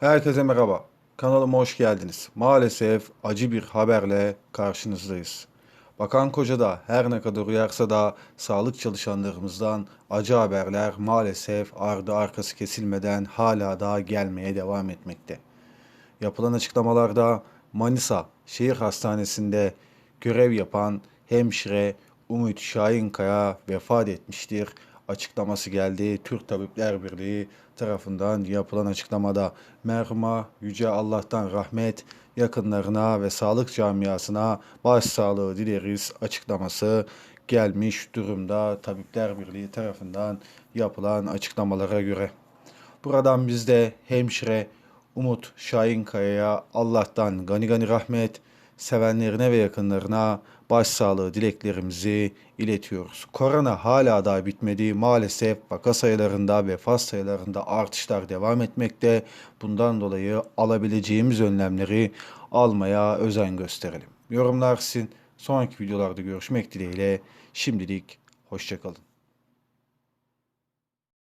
Herkese merhaba. Kanalıma hoş geldiniz. Maalesef acı bir haberle karşınızdayız. Bakan Koca da her ne kadar uyarsa da sağlık çalışanlarımızdan acı haberler maalesef ardı arkası kesilmeden hala da gelmeye devam etmekte. Yapılan açıklamalarda Manisa Şehir Hastanesi'nde görev yapan hemşire Umut Şahinkaya vefat etmiştir. Açıklaması geldi. Türk Tabipler Birliği tarafından yapılan açıklamada merhuma Yüce Allah'tan rahmet, yakınlarına ve sağlık camiasına başsağlığı dileriz açıklaması gelmiş durumda Tabipler Birliği tarafından yapılan açıklamalara göre. Buradan biz de hemşire Umut Şahinkaya'ya Allah'tan gani gani rahmet, sevenlerine ve yakınlarına başsağlığı dileklerimizi iletiyoruz. Korona hala da bitmedi. Maalesef vaka sayılarında, vefat sayılarında artışlar devam etmekte. Bundan dolayı alabileceğimiz önlemleri almaya özen gösterelim. Yorumlar sizin. Sonraki videolarda görüşmek dileğiyle. Şimdilik hoşçakalın.